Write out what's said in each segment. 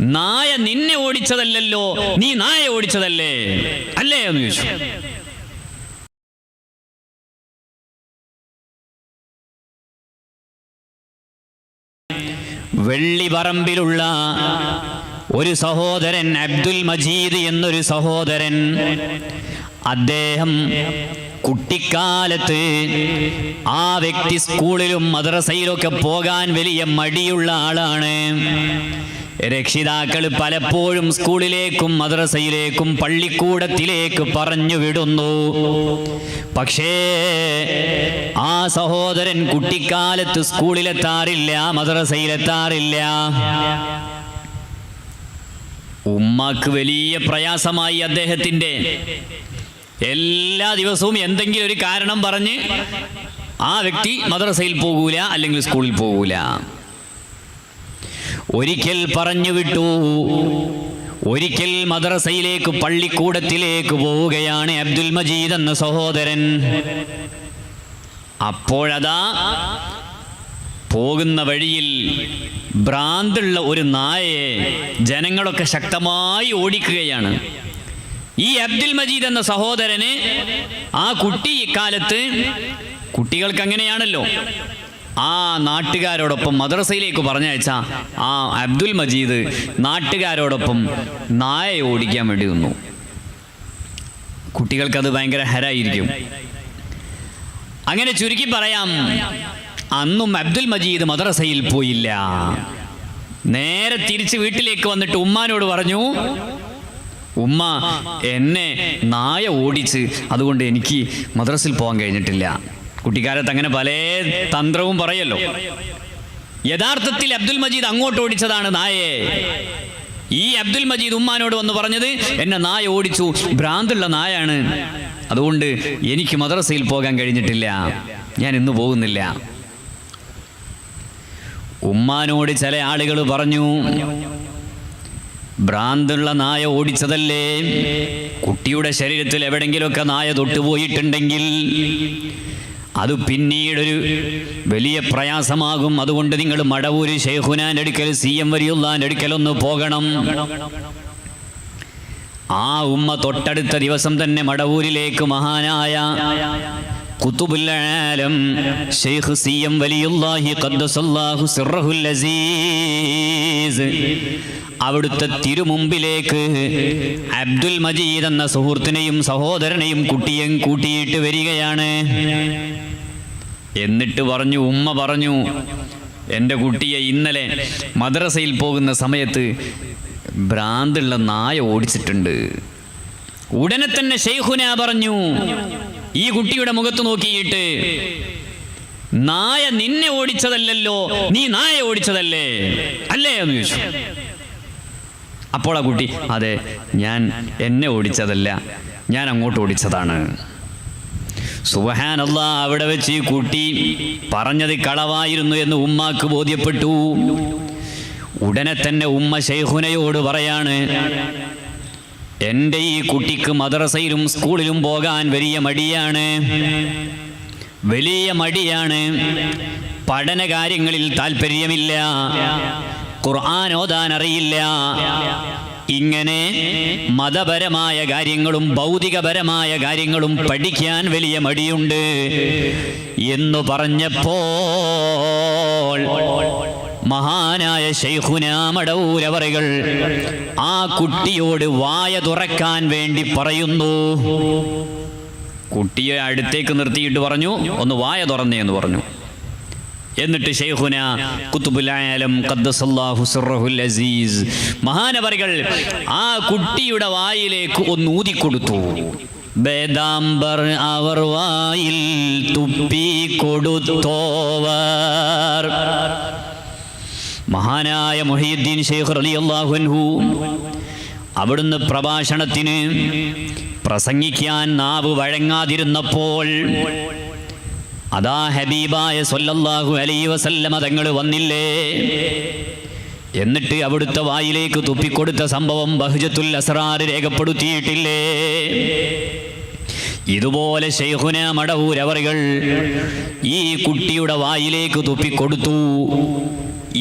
നായ നിന്നെ ഓടിച്ചതല്ലല്ലോ. നീ നായ ഓടിച്ചതല്ലേ? അല്ലേ എന്ന് ചോദിച്ചു. വെള്ളിപറമ്പിലുള്ള ഒരു സഹോദരൻ അബ്ദുൽ മജീദ് എന്നൊരു സഹോദരൻ അദ്ദേഹം കുട്ടിക്കാലത്ത് ആ വ്യക്തി സ്കൂളിലും മദ്രസയിലൊക്കെ പോകാൻ വലിയ മടിയുള്ള ആളാണ്. രക്ഷിതാക്കൾ പലപ്പോഴും സ്കൂളിലേക്കും മദ്രസയിലേക്കും പള്ളിക്കൂടത്തിലേക്ക് പറഞ്ഞു വിടുന്നു. പക്ഷേ ആ സഹോദരൻ കുട്ടിക്കാലത്ത് സ്കൂളിലെത്താറില്ല മദ്രസയിലെത്താറില്ല. ഉമ്മാക്ക് വലിയ പ്രയാസമായി അദ്ദേഹത്തിന്റെ എല്ലാ ദിവസവും എന്തെങ്കിലും ഒരു കാരണം പറഞ്ഞ് ആ വ്യക്തി മദ്രസയിൽ പോകൂല അല്ലെങ്കിൽ സ്കൂളിൽ പോകൂല. ഒരിക്കൽ പറഞ്ഞു വിട്ടു. ഒരിക്കൽ മദ്രസയിലേക്ക് പള്ളിക്കൂടത്തിലേക്ക് പോവുകയാണ് അബ്ദുൽ മജീദ് എന്ന സഹോദരൻ. അപ്പോഴതാ പോകുന്ന വഴിയിൽ ഭ്രാന്തുള്ള ഒരു നായയെ ജനങ്ങളൊക്കെ ശക്തമായി ഓടിക്കുകയാണ്. ഈ അബ്ദുൽ മജീദ് എന്ന സഹോദരന് ആ കുട്ടി ഇക്കാലത്ത് കുട്ടികൾക്ക് അങ്ങനെയാണല്ലോ. ആ നാട്ടുകാരോടൊപ്പം മദ്രസയിലേക്ക് പറഞ്ഞയച്ച ആ അബ്ദുൽ മജീദ് നാട്ടുകാരോടൊപ്പം നായ ഓടിക്കാൻ വേണ്ടി നിന്നു. കുട്ടികൾക്കത് ഭയങ്കര ഹരായിരിക്കും. അങ്ങനെ ചുരുക്കി പറയാം അന്നും അബ്ദുൽ മജീദ് മദ്രസയിൽ പോയില്ല. നേരെ തിരിച്ച് വീട്ടിലേക്ക് വന്നിട്ട് ഉമ്മാനോട് പറഞ്ഞു ഉമ്മ എന്നെ നായ ഓടിച്ച് അതുകൊണ്ട് എനിക്ക് മദ്രസിൽ പോകാൻ കഴിഞ്ഞിട്ടില്ല. കുട്ടിക്കാലത്ത് അങ്ങനെ പല തന്ത്രവും പറയല്ലോ. യഥാർത്ഥത്തിൽ അബ്ദുൽ മജീദ് അങ്ങോട്ട് ഓടിച്ചതാണ് നായയെ. ഈ അബ്ദുൽ മജീദ് ഉമ്മാനോട് വന്ന് പറഞ്ഞത് എന്നെ നായ ഓടിച്ചു ഭ്രാന്തുള്ള നായാണ്. അതുകൊണ്ട് എനിക്ക് മദ്രസയിൽ പോകാൻ കഴിഞ്ഞിട്ടില്ല. ഞാൻ ഇന്ന് പോകുന്നില്ല. ഉമ്മാനോട് ചില ആളുകൾ പറഞ്ഞു ഭ്രാന്തുള്ള നായ ഓടിച്ചതല്ലേ? കുട്ടിയുടെ ശരീരത്തിൽ എവിടെങ്കിലുമൊക്കെ നായ തൊട്ടുപോയിട്ടുണ്ടെങ്കിൽ അത് പിന്നീടൊരു വലിയ പ്രയാസമാകും. അതുകൊണ്ട് നിങ്ങൾ മടവൂര് ഷെയ്ഖുനാന്റെ അടുക്കൽ സി എം വരിയുള്ളാന്റെ അടുക്കലൊന്ന് പോകണം. ആ ഉമ്മ തൊട്ടടുത്ത ദിവസം തന്നെ മടവൂരിലേക്ക് മഹാനായ കുത്തുബുല്ലാലം ഷെയ്ഖ് സി എം വലിയുല്ലാഹി ഖദ്ദസല്ലാഹു സിർറഹുൽ അസീസ് അവിടുത്തെ തിരുമുമ്പിലേക്ക് അബ്ദുൽ മജീദ് എന്ന സുഹൃത്തിനെയും സഹോദരനെയും കുട്ടിയും കൂട്ടിയിട്ട് വരികയാണ്. എന്നിട്ട് പറഞ്ഞു ഉമ്മ പറഞ്ഞു എന്റെ കുട്ടിയെ ഇന്നലെ മദ്രസയിൽ പോകുന്ന സമയത്ത് ഭ്രാന്തുള്ള നായ ഓടിച്ചിട്ടുണ്ട്. ഉടനെ തന്നെ ഷെയ്ഖുന പറഞ്ഞു ഈ കുട്ടിയുടെ മുഖത്ത് നോക്കിയിട്ട് നായ നിന്നെ ഓടിച്ചതല്ലല്ലോ നീ നായ ഓടിച്ചതല്ലേ? അല്ലേ എന്ന് ചോദിച്ചു. അപ്പോൾ ആ കുട്ടി. അതെ ഞാൻ എന്നെ ഓടിച്ചതല്ല ഞാൻ അങ്ങോട്ട് ഓടിച്ചതാണ്. സുബഹാനല്ല അവിടെ വെച്ച് ഈ കുട്ടി പറഞ്ഞത് കളവായിരുന്നു എന്ന് ഉമ്മാക്ക് ബോധ്യപ്പെട്ടു. ഉടനെ തന്നെ ഉമ്മ ഷെയ്ഹുനയോട് പറയാണ് എന്റെ ഈ കുട്ടിക്ക് മദ്രസയിലും സ്കൂളിലും പോകാൻ വലിയ മടിയാണ്. വലിയ മടിയാണ്. പഠന കാര്യങ്ങളിൽ താല്പര്യമില്ല ഖുർആൻ ഓതാൻ അറിയില്ല. ഇങ്ങനെ മതപരമായ കാര്യങ്ങളും ഭൗതികപരമായ കാര്യങ്ങളും പഠിക്കാൻ വലിയ മടിയുണ്ട്. എന്ന് പറഞ്ഞപ്പോൾ മഹാനായ ശൈഖുനാമടൂരവറുകൾ ആ കുട്ടിയോട് വായ തുറക്കാൻ വേണ്ടി പറയുന്നു. കുട്ടിയെ അടുത്തേക്ക് നിർത്തിയിട്ട് പറഞ്ഞു ഒന്ന് വായ തുറന്നേ എന്ന് പറഞ്ഞു. എന്നിട്ട് ഷെയ്ഖുന കുത്തുബുലായാലും ഖദ്ദസല്ലാഹു സിർറഹുൽ അസീസ്. മഹാനവറികൾ ആ കുട്ടിയുടെ വായിലേക്ക് ഒന്ന് ഊതിക്കൊടുത്തു. ബേദാംബർ അവർ വായിൽ തുപ്പി കൊടുത്തോവർ. മഹാനായ മൊഹീദ്ദീൻ ഷെയ്ഖ് അലി അള്ളാഹുൻഹു അവിടുന്ന് പ്രഭാഷണത്തിന് പ്രസംഗിക്കാൻ നാവ് വഴങ്ങാതിരുന്നപ്പോൾ അതാ ഹബീബായ സൊല്ലാഹു അലൈ വസല്ലമ തങ്ങൾ വന്നില്ലേ? എന്നിട്ട് അവിടുത്തെ വായിലേക്ക് തുപ്പിക്കൊടുത്ത സംഭവം ബഹുജത്തുൽ അസ്റാർ രേഖപ്പെടുത്തിയിട്ടില്ലേ? ഇതുപോലെ ഷെയ്ഖുന മടവൂരവറുകൾ ഈ കുട്ടിയുടെ വായിലേക്ക് തുപ്പിക്കൊടുത്തു.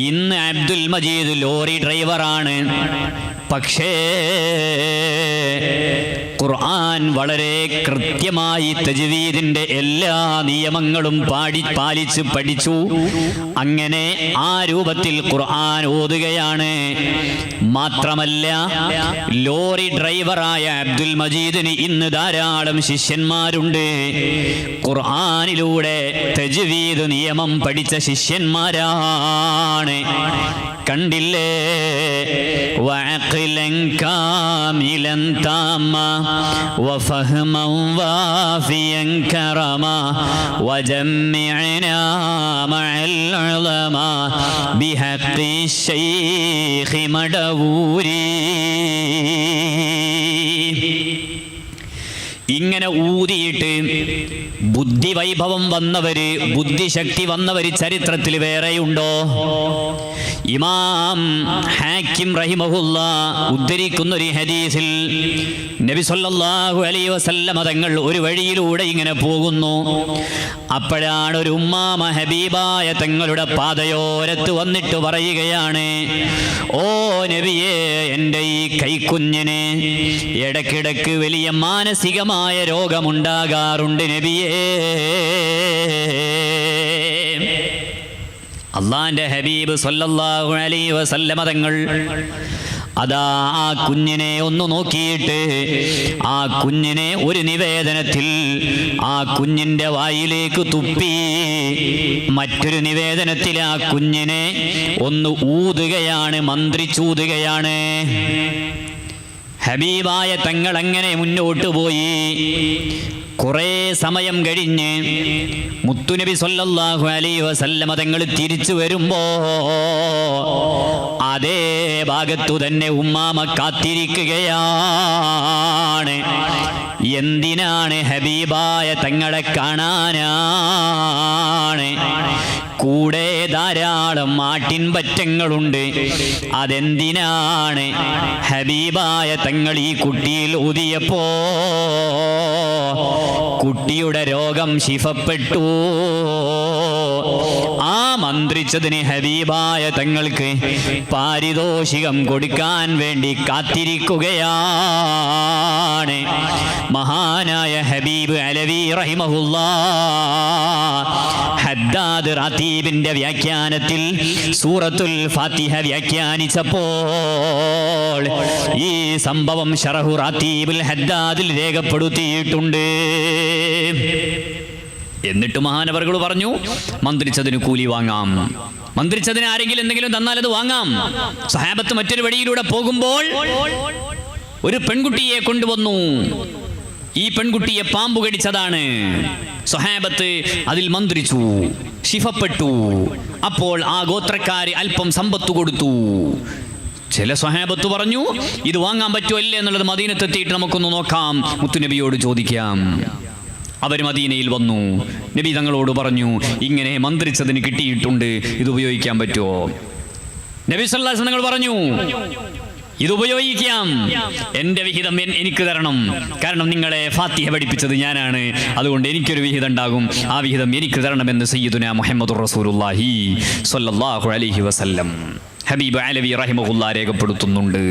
ഇന്ന് അബ്ദുൽ മജീദ് ലോറി ഡ്രൈവറാണ്. പക്ഷേ ഖുർആൻ വളരെ കൃത്യമായി തജ്വീദിന്റെ എല്ലാ നിയമങ്ങളും പാടി പാലിച്ച് പഠിച്ചു. അങ്ങനെ ആ രൂപത്തിൽ ഖുർആൻ ഓതുകയാണ്. മാത്രമല്ല ലോറി ഡ്രൈവറായ അബ്ദുൽ മജീദിന് ഇന്ന് ധാരാളം ശിഷ്യന്മാരുണ്ട്. ഖുർആനിലൂടെ തജ്വീദ് നിയമം പഠിച്ച ശിഷ്യന്മാരാണ്. കണ്ടില്ലേ? വഅഖിലൻ കാമിലൻ താമ വഫഹമൻ വാഫിയൻ കറമ വജമ്മിഅനാ മഅൽ ഉളമ ബിഹഖി ശൈഖി മടവൂരി. ഇങ്ങനെ ഊതിയിട്ട് ബുദ്ധി വൈഭവം വന്നവര് ബുദ്ധിശക്തി വന്നവര് ചരിത്രത്തിൽ വേറെയുണ്ടോ? ഇമാം ഹാക്കിം റഹിമഹുല്ല ഉദ്ധരിക്കുന്ന ഒരു ഹദീസിൽ നബി സല്ലല്ലാഹു അലൈഹി വസല്ലമ തങ്ങൾ ഒരു വഴിയിലൂടെ ഇങ്ങനെ പോകുന്നു. അപ്പോഴാണ് ഒരു ഉമ്മാമ ഹബീബായ തങ്ങളുടെ പാതയോരത്ത് വന്നിട്ട് പറയുകയാണ് ഓ നബിയെ എന്റെ ഈ കൈക്കുഞ്ഞിന് ഇടക്കിടക്ക് വലിയ മാനസികമായ രോഗമുണ്ടാകാറുണ്ട് നബിയേ. അള്ളാന്റെ ഹബീബ് സല്ലല്ലാഹു അലൈഹി വസല്ലമ തങ്ങൾ അതാ ആ കുഞ്ഞിനെ ഒന്ന് നോക്കിയിട്ട് ആ കുഞ്ഞിനെ ഒരു നിവേദനത്തിൽ ആ കുഞ്ഞിന്റെ വായിലേക്ക് തുപ്പി മറ്റൊരു നിവേദനത്തിൽ ആ കുഞ്ഞിനെ ഒന്ന് ഊതുകയാണ് മന്ത്രിച്ചൂതുകയാണ്. ഹബീബായ തങ്ങൾ അങ്ങനെ മുന്നോട്ട് പോയി? കുറേ സമയം കഴിഞ്ഞ് മുത്തുനബി സൊല്ലാഹു അലൈഹി വസല്ലമ തങ്ങൾ തിരിച്ചു വരുമ്പോ അതേ ഭാഗത്തു തന്നെ ഉമ്മാമ കാത്തിരിക്കുകയാണ്. എന്തിനാണ് ഹബീബായ തങ്ങളെ കാണാനാണ്? കൂടെ ധാരാളം മാട്ടിൻ പറ്റങ്ങളുണ്ട്. അതെന്തിനാണ്? ഹബീബായ തങ്ങൾ ഈ കുട്ടിയിൽ ഊതിയപ്പോ? കുട്ടിയുടെ രോഗം ശിഫപ്പെട്ടു. ആ മന്ത്രിച്ചതിന് ഹബീബായ തങ്ങൾക്ക് പാരിതോഷികം കൊടുക്കാൻ വേണ്ടി കാത്തിരിക്കുകയാണ്. മഹാനായ ഹബീബ് അലവി റഹിമഹുല്ല. ഹദ്ദാദ് റാത്തീബിന്റെ വ്യാഖ്യാനത്തിൽ സൂറത്തുൽ ഫാത്തിഹ വ്യാഖ്യാനിച്ചപ്പോൾ ഈ സംഭവം ഷറഹു റാത്തീബുൽ ഹദ്ദാദിൽ രേഖപ്പെടുത്തിയിട്ടുണ്ട്. എന്നിട്ട് മഹാനവറുകൾ പറഞ്ഞു മന്ത്രിച്ചതിന് കൂലി വാങ്ങാം. മന്ത്രിച്ചതിന് ആരെങ്കിലും എന്തെങ്കിലും തന്നാൽ അത് വാങ്ങാം. സഹാബത്ത് മറ്റൊരു വഴിയിലൂടെ പോകുമ്പോൾ ഒരു പെൺകുട്ടിയെ കൊണ്ടുവന്നു. ഈ പെൺകുട്ടിയെ പാമ്പ് കടിച്ചതാണ്. സ്വഹാബത്ത് അതിൽ മന്ത്രിച്ചു ശിഫപ്പെട്ടു. അപ്പോൾ ആ ഗോത്രക്കാര് അല്പം സമ്പത്ത് കൊടുത്തു. ചില സ്വഹാബത്ത് പറഞ്ഞു ഇത് വാങ്ങാൻ പറ്റുമല്ലേ എന്നുള്ളത് മദീനത്തെത്തിയിട്ട് നമുക്കൊന്ന് നോക്കാം. മുത്തുനബിയോട് ചോദിക്കാം. അവർ മദീനയിൽ വന്നു. നബി തങ്ങളോട് പറഞ്ഞു ഇങ്ങനെ മന്ത്രിച്ചതിന് കിട്ടിയിട്ടുണ്ട്. ഇത് ഉപയോഗിക്കാൻ പറ്റുമോ? നബി സല്ലാസ് തങ്ങൾ പറഞ്ഞു ഇത് ഉപയോഗിക്കാം എന്റെ വിഹിതം എനിക്ക് തരണം. കാരണം നിങ്ങളെ ഫാത്തിഹ പഠിപ്പിച്ചത് ഞാനാണ്. അതുകൊണ്ട് എനിക്കൊരു വിഹിതം ഉണ്ടാകും ആ വിഹിതം എനിക്ക് തരണം എന്ന് സയ്യിദുന മുഹമ്മദ് റസൂലുള്ളാഹി സ്വല്ലല്ലാഹു അലൈഹി വസല്ലം. ഹബീബ് അലവി റഹിമഹുല്ല രേഖപ്പെടുത്തുന്നുണ്ട്.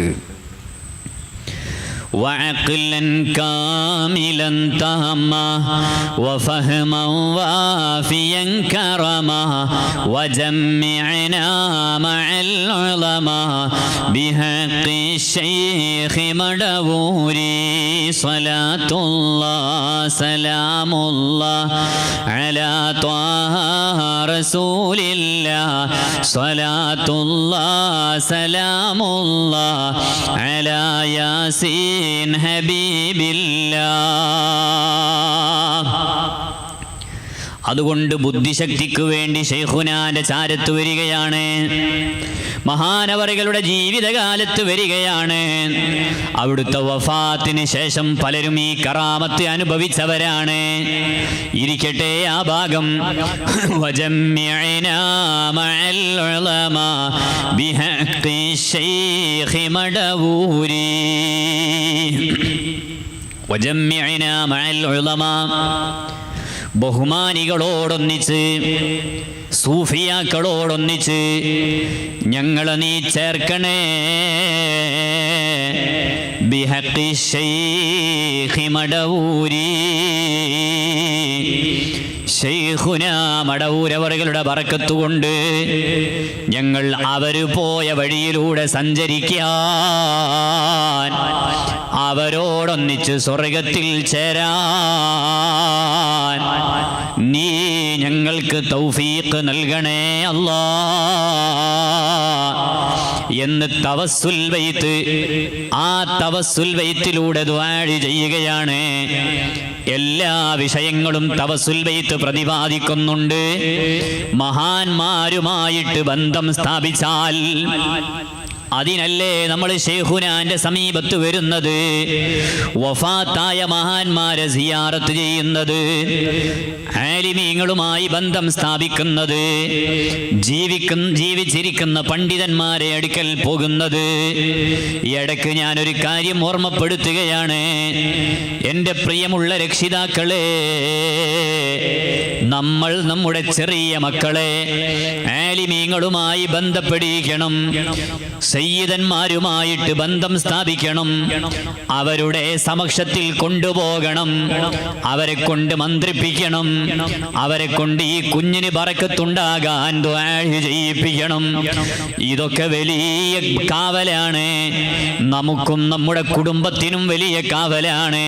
وعقلا كاملا تاما وفهما وافيا كرما وجمعنا مع العلماء. بحق الشيخ مدبوري صلاة الله سلام الله على طه رسول الله. صلاة الله سلام الله على ياسين ഹബീബില്ലാ അതുകൊണ്ട് ബുദ്ധിശക്തിക്ക് വേണ്ടി ഷെയ്ഖുനാന്റെ ചാരത്ത് വരികയാണ്. മഹാനവറികളുടെ ജീവിതകാലത്ത് വരികയാണ്. അവിടുത്തെ വഫാത്തിന് ശേഷം പലരും ഈ കറാമത്ത് അനുഭവിച്ചവരാണ്. ഇരിക്കട്ടെ ആ ഭാഗം. മടവൂരി. മഅൽ ഉളമാ ബഹുമാനികളോടൊന്നിച്ച് സൂഫിയാക്കളോടൊന്നിച്ച് ഞങ്ങൾ നീ ചേർക്കണേ. ബിഹക്കി ശൈഖി മടവൂരി. ശൈഖുന മടവൂരവറുകളുടെ പറക്കത്തുകൊണ്ട് ഞങ്ങൾ അവർ പോയ വഴിയിലൂടെ സഞ്ചരിക്കാൻ അവരോടൊന്നിച്ച് സ്വർഗത്തിൽ ചേരാൻ നീ ഞങ്ങൾക്ക് തൗഫീഖ് നൽകണേ അല്ലാ. എന്ന് തവസ്സുൽ വൈത്ത് ആ തവസ്സുൽ വൈത്തിലൂടെ ദ്വാഴി ചെയ്യുകയാണ്. എല്ലാ വിഷയങ്ങളും തവസ്സുൽ വൈത്ത് പ്രതിപാദിക്കുന്നുണ്ട്. മഹാന്മാരുമായിട്ട് ബന്ധം സ്ഥാപിച്ചാൽ അതിനല്ലേ നമ്മൾ ഷെയ്ഖുനാന്റെ സമീപത്ത് വരുന്നത്? വഫാത്തായ മഹാന്മാരെ സിയാറത്ത് ചെയ്യുന്നത്. ആലിമീങ്ങളുമായി ബന്ധം സ്ഥാപിക്കുന്നത്. ജീവിക്കുന്ന ജീവിച്ചിരിക്കുന്ന പണ്ഡിതന്മാരെ അടുക്കൽ പോകുന്നത്. ഇടയ്ക്ക് ഞാനൊരു കാര്യം ഓർമ്മപ്പെടുത്തുകയാണ്. എന്റെ പ്രിയമുള്ള രക്ഷിതാക്കളെ നമ്മൾ നമ്മുടെ ചെറിയ മക്കളെ ആലിമീങ്ങളുമായി ബന്ധപ്പെടിക്കണം സയ്യിദന്മാരുമായിട്ട് ബന്ധം സ്ഥാപിക്കണം. അവരുടെ സമക്ഷത്തിൽ കൊണ്ടുപോകണം. അവരെ കൊണ്ട് മന്ത്രിപ്പിക്കണം. അവരെ കൊണ്ട് ഈ കുഞ്ഞിന് പറക്കത്തുണ്ടാകാൻ ചെയ്യിപ്പിക്കണം. ഇതൊക്കെ വലിയ കാവലാണ്. നമുക്കും നമ്മുടെ കുടുംബത്തിനും വലിയ കാവലാണ്.